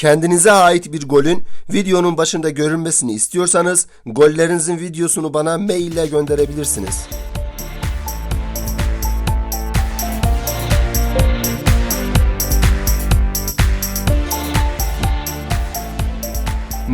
Kendinize ait bir golün videonun başında görünmesini istiyorsanız gollerinizin videosunu bana mail ile gönderebilirsiniz.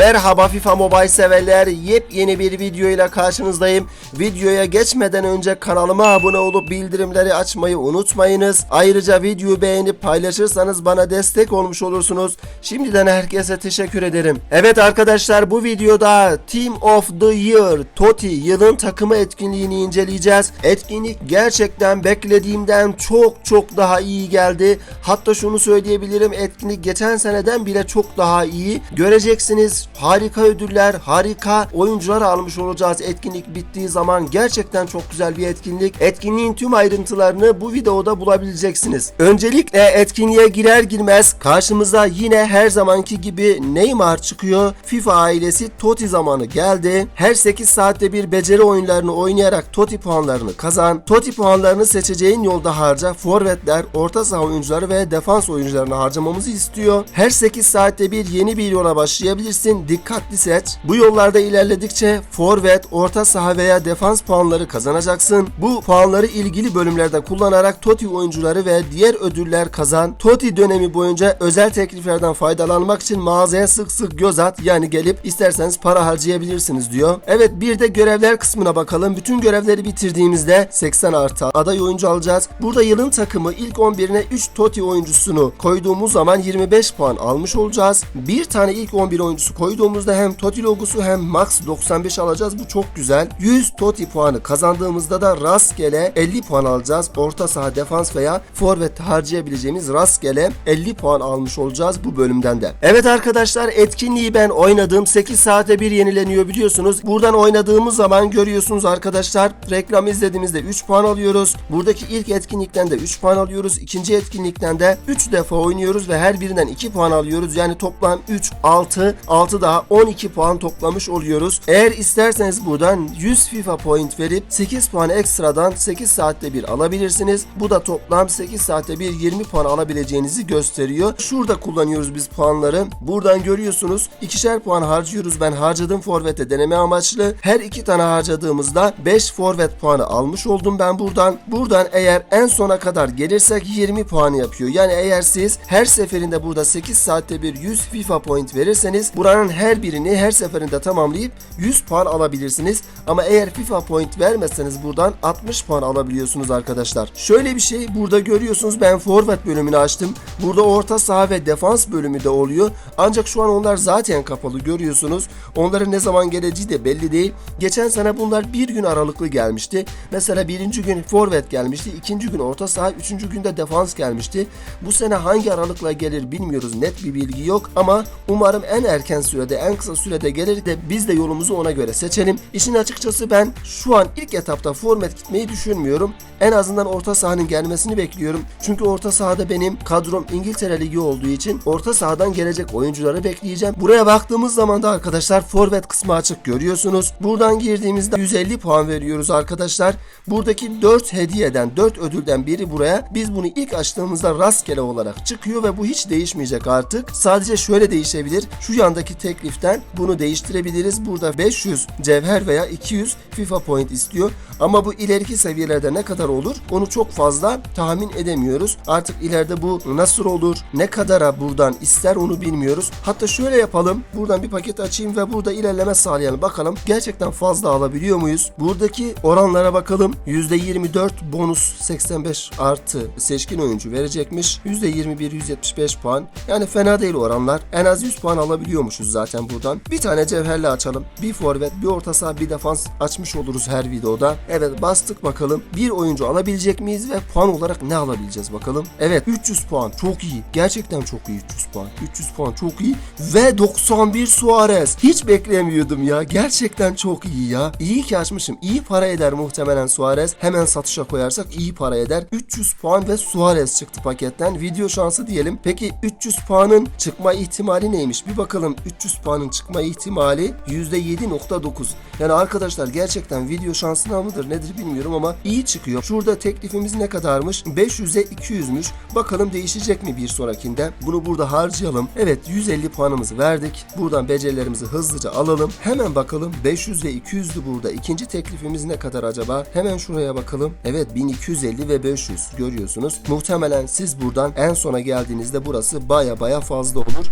Merhaba FIFA Mobile severler. Yepyeni bir video ile karşınızdayım. Videoya geçmeden önce kanalıma abone olup bildirimleri açmayı unutmayınız. Ayrıca videoyu beğenip paylaşırsanız bana destek olmuş olursunuz. Şimdiden herkese teşekkür ederim. Evet arkadaşlar bu videoda Team of the Year TOTI yılın takımı etkinliğini inceleyeceğiz. Etkinlik gerçekten beklediğimden çok çok daha iyi geldi. Hatta şunu söyleyebilirim etkinlik geçen seneden bile çok daha iyi. Göreceksiniz harika ödüller, harika oyuncular almış olacağız etkinlik bittiği zaman. Gerçekten çok güzel bir etkinlik. Etkinliğin tüm ayrıntılarını bu videoda bulabileceksiniz. Öncelikle etkinliğe girer girmez karşımıza yine her zamanki gibi Neymar çıkıyor. FIFA ailesi Totti zamanı geldi. Her 8 saatte bir beceri oyunlarını oynayarak Totti puanlarını kazan. Totti puanlarını seçeceğin yolda harca. Forvetler, orta saha oyuncuları ve defans oyuncularını harcamamızı istiyor. Her 8 saatte bir yeni bir yola başlayabilirsin. Dikkatli seç. Bu yollarda ilerledikçe forvet, orta saha veya defans puanları kazanacaksın. Bu puanları ilgili bölümlerde kullanarak Totti oyuncuları ve diğer ödüller kazan. Totti dönemi boyunca özel tekliflerden faydalanmak için mağazaya sık sık göz at. Yani gelip isterseniz para harcayabilirsiniz diyor. Evet bir de görevler kısmına bakalım. Bütün görevleri bitirdiğimizde 80 artı aday oyuncu alacağız. Burada yılın takımı ilk 11'ine 3 Totti oyuncusunu koyduğumuz zaman 25 puan almış olacağız. Bir tane ilk 11 oyuncusu koyduğumuzda hem Totti logosu hem Max 95 alacağız. Bu çok güzel. 100 Totti puanı kazandığımızda da rastgele 50 puan alacağız. Orta saha, defans veya forvet harcayabileceğimiz rastgele 50 puan almış olacağız bu bölümden de. Evet arkadaşlar etkinliği ben oynadım. 8 saate bir yenileniyor biliyorsunuz. Buradan oynadığımız zaman görüyorsunuz arkadaşlar. Reklam izlediğimizde 3 puan alıyoruz. Buradaki ilk etkinlikten de 3 puan alıyoruz. İkinci etkinlikten de 3 defa oynuyoruz ve her birinden 2 puan alıyoruz. Yani toplam 3, 6, 6 daha 12 puan toplamış oluyoruz. Eğer isterseniz buradan 100 FIFA point verip 8 puan ekstradan 8 saatte bir alabilirsiniz. Bu da toplam 8 saatte bir 20 puan alabileceğinizi gösteriyor. Şurada kullanıyoruz biz puanları. Buradan görüyorsunuz ikişer puan harcıyoruz. Ben harcadım forvete deneme amaçlı. Her iki tane harcadığımızda 5 forvet puanı almış oldum ben buradan. Buradan eğer en sona kadar gelirsek 20 puan yapıyor. Yani eğer siz her seferinde burada 8 saatte bir 100 FIFA point verirseniz buranın her birini her seferinde tamamlayıp 100 puan alabilirsiniz. Ama eğer FIFA point vermezseniz buradan 60 puan alabiliyorsunuz arkadaşlar. Şöyle bir şey burada görüyorsunuz ben forvet bölümünü açtım. Burada orta saha ve defans bölümü de oluyor. Ancak şu an onlar zaten kapalı görüyorsunuz. Onların ne zaman geleceği de belli değil. Geçen sene bunlar bir gün aralıklı gelmişti. Mesela birinci gün forvet gelmişti. ikinci gün orta saha, üçüncü günde defans gelmişti. Bu sene hangi aralıkla gelir bilmiyoruz. Net bir bilgi yok ama umarım en erken sürede, en kısa sürede gelir de biz de yolumuzu ona göre seçelim. İşin açıkçası ben şu an ilk etapta format gitmeyi düşünmüyorum. En azından orta sahanın gelmesini bekliyorum. Çünkü orta sahada benim kadrom İngiltere Ligi olduğu için orta sahadan gelecek oyuncuları bekleyeceğim. Buraya baktığımız zaman da arkadaşlar forvet kısmı açık görüyorsunuz. Buradan girdiğimizde 150 puan veriyoruz arkadaşlar. Buradaki 4 hediyeden 4 ödülden biri buraya. Biz bunu ilk açtığımızda rastgele olarak çıkıyor ve bu hiç değişmeyecek artık. Sadece şöyle değişebilir. Şu yandaki tekliften bunu değiştirebiliriz. Burada 500 cevher veya 200 FIFA point istiyor. Ama bu ileriki seviyelerde ne kadar olur onu çok fazla tahmin edemiyoruz. Artık ileride bu nasıl olur, ne kadara buradan ister onu bilmiyoruz. Hatta şöyle yapalım. Buradan bir paket açayım ve burada ilerleme sağlayalım. Bakalım gerçekten fazla alabiliyor muyuz? Buradaki oranlara bakalım. %24 bonus 85 artı seçkin oyuncu verecekmiş. %21 175 puan. Yani fena değil oranlar. En az 100 puan alabiliyormuşuz zaten buradan. Bir tane cevherle açalım. Bir forvet, bir orta saha, bir defans açmış oluruz her videoda. Evet bastık bakalım. Bir oyuncu alabilecek miyiz ve puan olarak ne alabileceğiz bakalım. Evet 300 puan çok iyi. Gerçekten çok iyi 300 puan. 300 puan çok iyi. Ve 91 Suarez. Hiç beklemiyordum ya. Gerçekten çok iyi ya. İyi ki açmışım. İyi para eder muhtemelen Suarez. Hemen satışa koyarsak iyi para eder. 300 puan ve Suarez çıktı paketten. Video şansı diyelim. Peki 300 puanın çıkma ihtimali neymiş? Bir bakalım 300 puanın çıkma ihtimali %7.9. Yani arkadaşlar gerçekten video şansına mıdır nedir bilmiyorum ama iyi çıkıyor. Şurada teklifimiz ne kadarmış? 500'e 200'müş. Bakalım değişecek mi bir sonrakinde? Bunu burada harcayalım. Evet 150 puanımızı verdik. Buradan becerilerimizi hızlıca alalım. Hemen bakalım 500 ve 200'dü burada. İkinci teklifimiz ne kadar acaba? Hemen şuraya bakalım. Evet 1250 ve 500 görüyorsunuz. Muhtemelen siz buradan en sona geldiğinizde burası baya baya fazla olur.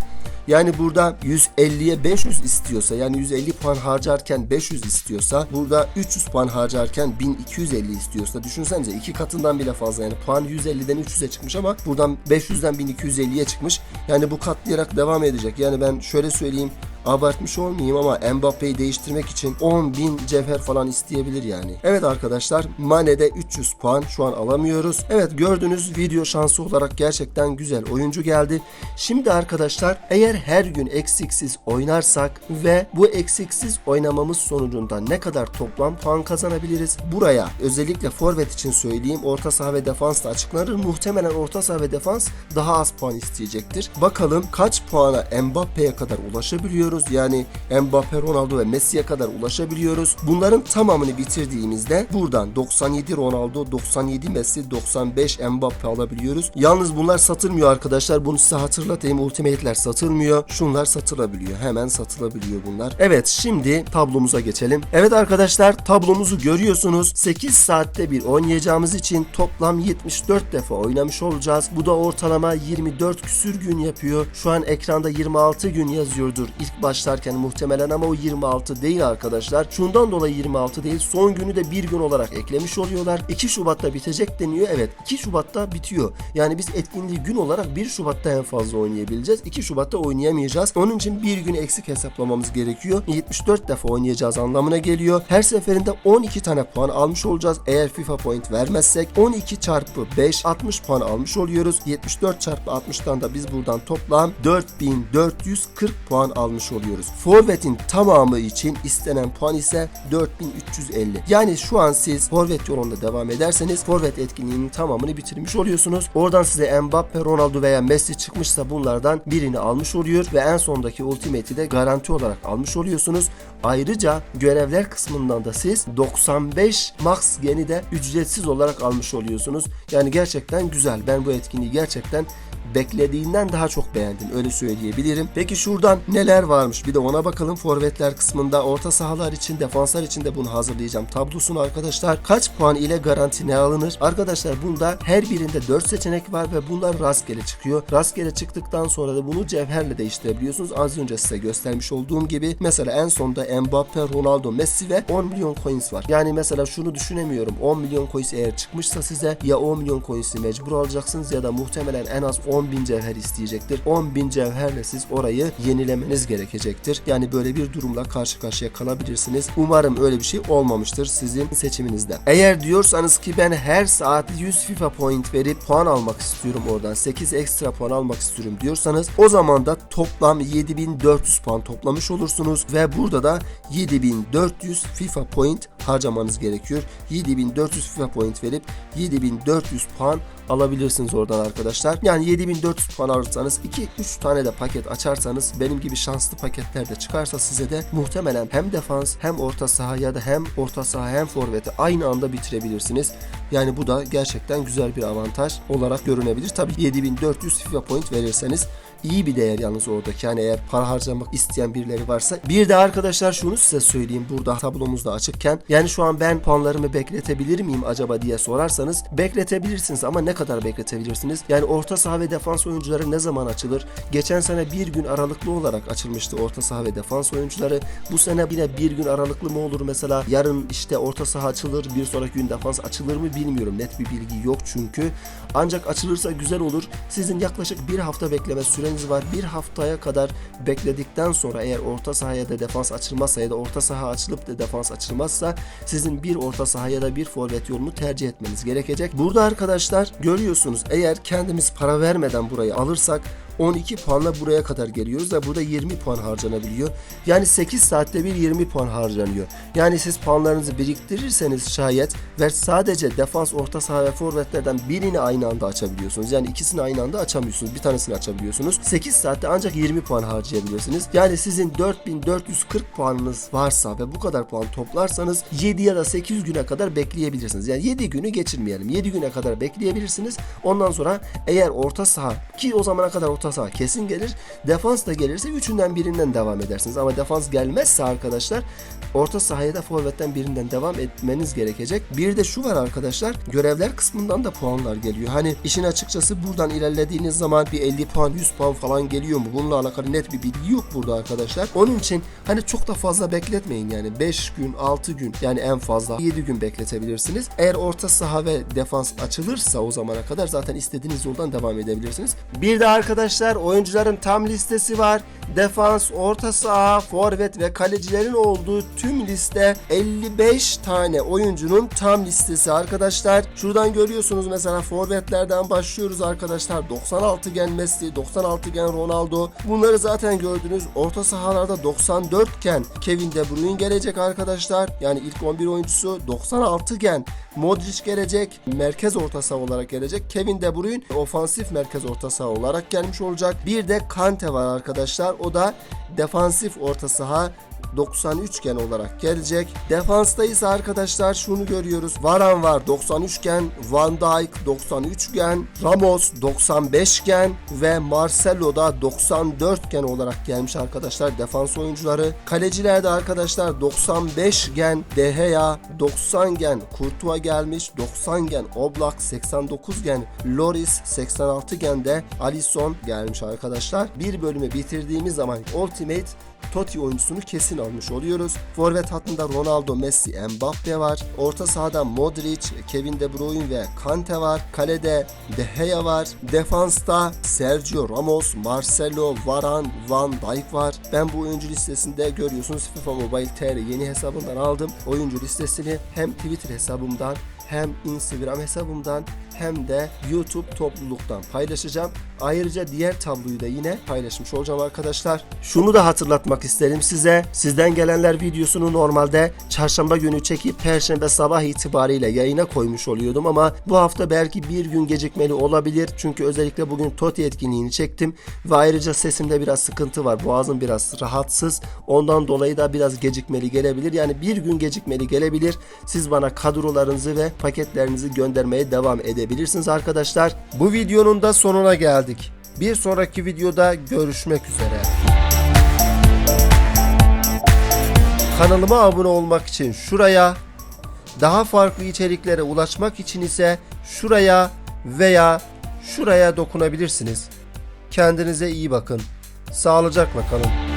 Yani burada 150'ye 500 istiyorsa yani 150 puan harcarken 500 istiyorsa burada 300 puan harcarken 1250 istiyorsa düşünsenize iki katından bile fazla yani puan 150'den 300'e çıkmış ama buradan 500'den 1250'ye çıkmış. Yani bu katlayarak devam edecek. Yani ben şöyle söyleyeyim abartmış olmayayım ama Mbappe'yi değiştirmek için 10 bin cevher falan isteyebilir yani. Evet arkadaşlar Mane'de 300 puan şu an alamıyoruz. Evet gördüğünüz video şansı olarak gerçekten güzel oyuncu geldi. Şimdi arkadaşlar eğer her gün eksiksiz oynarsak ve bu eksiksiz oynamamız sonucunda ne kadar toplam puan kazanabiliriz? Buraya özellikle forvet için söyleyeyim orta saha ve defans da açıklanır. Muhtemelen orta saha ve defans daha az puan isteyecektir. Bakalım kaç puana Mbappe'ye kadar ulaşabiliyoruz? Yani Mbappe, Ronaldo ve Messi'ye kadar ulaşabiliyoruz. Bunların tamamını bitirdiğimizde buradan 97 Ronaldo, 97 Messi, 95 Mbappe alabiliyoruz. Yalnız bunlar satılmıyor arkadaşlar. Bunu size hatırlatayım. Ultimate'ler satılmıyor. Şunlar satılabiliyor. Hemen satılabiliyor bunlar. Evet şimdi tablomuza geçelim. Evet arkadaşlar tablomuzu görüyorsunuz. 8 saatte bir oynayacağımız için toplam 74 defa oynamış olacağız. Bu da ortalama 24 küsür gün yapıyor. Şu an ekranda 26 gün yazıyordur ilk başlarken muhtemelen ama o 26 değil arkadaşlar. Şundan dolayı 26 değil. Son günü de bir gün olarak eklemiş oluyorlar. 2 Şubat'ta bitecek deniyor. Evet 2 Şubat'ta bitiyor. Yani biz etkinliği gün olarak 1 Şubat'ta en fazla oynayabileceğiz. 2 Şubat'ta oynayamayacağız. Onun için bir gün eksik hesaplamamız gerekiyor. 74 defa oynayacağız anlamına geliyor. Her seferinde 12 tane puan almış olacağız. Eğer FIFA point vermezsek 12 çarpı 5 60 puan almış oluyoruz. 74 çarpı 60'tan da biz buradan toplam 4440 puan almış oluyoruz. Forvet'in tamamı için istenen puan ise 4350. Yani şu an siz forvet yolunda devam ederseniz forvet etkinliğinin tamamını bitirmiş oluyorsunuz. Oradan size Mbappe, Ronaldo veya Messi çıkmışsa bunlardan birini almış oluyor ve en sondaki ultimate'i de garanti olarak almış oluyorsunuz. Ayrıca görevler kısmından da siz 95 max geni de ücretsiz olarak almış oluyorsunuz. Yani gerçekten güzel. Ben bu etkinliği gerçekten beklediğinden daha çok beğendim öyle söyleyebilirim. Peki şuradan neler varmış bir de ona bakalım. Forvetler kısmında orta sahalar için defanslar için de bunu hazırlayacağım. Tablosunu arkadaşlar kaç puan ile garanti ne alınır? Arkadaşlar bunda her birinde 4 seçenek var ve bunlar rastgele çıkıyor. Rastgele çıktıktan sonra da bunu cevherle değiştirebiliyorsunuz. Az önce size göstermiş olduğum gibi mesela en sonda Mbappe, Ronaldo, Messi ve 10 milyon coins var. Yani mesela şunu düşünemiyorum. 10 milyon coins eğer çıkmışsa size ya 10 milyon coins'i mecbur alacaksınız ya da muhtemelen en az 10 bin cevher isteyecektir. 10 bin cevherle siz orayı yenilemeniz gerekecektir. Yani böyle bir durumla karşı karşıya kalabilirsiniz. Umarım öyle bir şey olmamıştır sizin seçiminizde. Eğer diyorsanız ki ben her saat 100 FIFA point verip puan almak istiyorum oradan 8 ekstra puan almak istiyorum diyorsanız o zaman da toplam 7400 puan toplamış olursunuz ve burada da 7400 FIFA point harcamanız gerekiyor. 7400 FIFA point verip 7400 puan alabilirsiniz oradan arkadaşlar. Yani 7400 puan alırsanız 2-3 tane de paket açarsanız benim gibi şanslı paketler de çıkarsa size de muhtemelen hem defans hem orta saha ya da hem orta saha hem forveti aynı anda bitirebilirsiniz. Yani bu da gerçekten güzel bir avantaj olarak görünebilir. Tabii 7400 FIFA point verirseniz iyi bir değer yalnız oradaki. Yani eğer para harcamak isteyen birileri varsa. Bir de arkadaşlar şunu size söyleyeyim burada tablomuzda açıkken. Yani şu an ben puanlarımı bekletebilir miyim acaba diye sorarsanız bekletebilirsiniz ama ne kadar bekletebilirsiniz? Yani orta saha ve defans oyuncuları ne zaman açılır? Geçen sene bir gün aralıklı olarak açılmıştı orta saha ve defans oyuncuları. Bu sene yine bir gün aralıklı mı olur mesela? Yarın işte orta saha açılır, bir sonraki gün defans açılır mı bilmiyorum. Net bir bilgi yok çünkü. Ancak açılırsa güzel olur. Sizin yaklaşık bir hafta bekleme süreniz var. Bir haftaya kadar bekledikten sonra eğer orta sahaya da defans açılmazsa ya da orta saha açılıp da defans açılmazsa sizin bir orta saha ya da bir forvet yolunu tercih etmeniz gerekecek. Burada arkadaşlar görüyorsunuz eğer kendimiz para vermeden burayı alırsak 12 puanla buraya kadar geliyoruz ve burada 20 puan harcanabiliyor. Yani 8 saatte bir 20 puan harcanıyor. Yani siz puanlarınızı biriktirirseniz şayet ve sadece defans, orta saha ve forvetlerden birini aynı anda açabiliyorsunuz. Yani ikisini aynı anda açamıyorsunuz. Bir tanesini açabiliyorsunuz. 8 saatte ancak 20 puan harcayabilirsiniz. Yani sizin 4440 puanınız varsa ve bu kadar puan toplarsanız 7 ya da 8 güne kadar bekleyebilirsiniz. Yani 7 günü geçirmeyelim. 7 güne kadar bekleyebilirsiniz. Ondan sonra eğer orta saha ki o zamana kadar orta saha kesin gelir. Defans da gelirse üçünden birinden devam edersiniz. Ama defans gelmezse arkadaşlar orta sahaya da forvetten birinden devam etmeniz gerekecek. Bir de şu var arkadaşlar. Görevler kısmından da puanlar geliyor. Hani işin açıkçası buradan ilerlediğiniz zaman bir 50 puan 100 puan falan geliyor mu? Bununla alakalı net bir bilgi yok burada arkadaşlar. Onun için hani çok da fazla bekletmeyin yani 5 gün 6 gün yani en fazla 7 gün bekletebilirsiniz. Eğer orta saha ve defans açılırsa o zamana kadar zaten istediğiniz yoldan devam edebilirsiniz. Bir de arkadaşlar oyuncuların tam listesi var. Defans, orta saha, forvet ve kalecilerin olduğu tüm liste 55 tane oyuncunun tam listesi arkadaşlar. Şuradan görüyorsunuz mesela forvetlerden başlıyoruz arkadaşlar. 96 gen Messi, 96 gen Ronaldo. Bunları zaten gördünüz. Orta sahalarda 94 gen Kevin De Bruyne gelecek arkadaşlar. Yani ilk 11 oyuncusu 96 gen Modric gelecek. Merkez orta saha olarak gelecek. Kevin De Bruyne ofansif merkez orta saha olarak gelmiş olacak. Bir de Kante var arkadaşlar. O da defansif orta saha 93 gen olarak gelecek. Defansta ise arkadaşlar şunu görüyoruz. Varan var 93 gen, Van Dijk 93 gen, Ramos 95 gen ve Marcelo da 94 gen olarak gelmiş arkadaşlar defans oyuncuları. Kalecilerde arkadaşlar 95 gen De Gea, 90 gen Courtois gelmiş, 90 gen Oblak, 89 gen Loris, 86 gen de Alisson gelmiş arkadaşlar. Bir bölümü bitirdiğimiz zaman Ultimate Totti oyuncusunu kesin almış oluyoruz. Forvet hattında Ronaldo, Messi, Mbappe var. Orta sahada Modric, Kevin De Bruyne ve Kante var. Kalede De Gea var. Defansta Sergio Ramos, Marcelo, Varane, Van Dijk var. Ben bu oyuncu listesinde görüyorsunuz FIFA Mobile TR yeni hesabından aldım. Oyuncu listesini hem Twitter hesabımdan hem Instagram hesabımdan hem de YouTube topluluktan paylaşacağım. Ayrıca diğer tabloyu da yine paylaşmış olacağım arkadaşlar. Şunu da hatırlatmak isterim size. Sizden gelenler videosunu normalde çarşamba günü çekip perşembe sabah itibariyle yayına koymuş oluyordum ama bu hafta belki bir gün gecikmeli olabilir. Çünkü özellikle bugün TOTI etkinliğini çektim ve ayrıca sesimde biraz sıkıntı var. Boğazım biraz rahatsız. Ondan dolayı da biraz gecikmeli gelebilir. Yani bir gün gecikmeli gelebilir. Siz bana kadrolarınızı ve paketlerinizi göndermeye devam edebilirsiniz arkadaşlar. Bu videonun da sonuna geldik. Bir sonraki videoda görüşmek üzere. Kanalıma abone olmak için şuraya, daha farklı içeriklere ulaşmak için ise şuraya veya şuraya dokunabilirsiniz. Kendinize iyi bakın. Sağlıcakla kalın.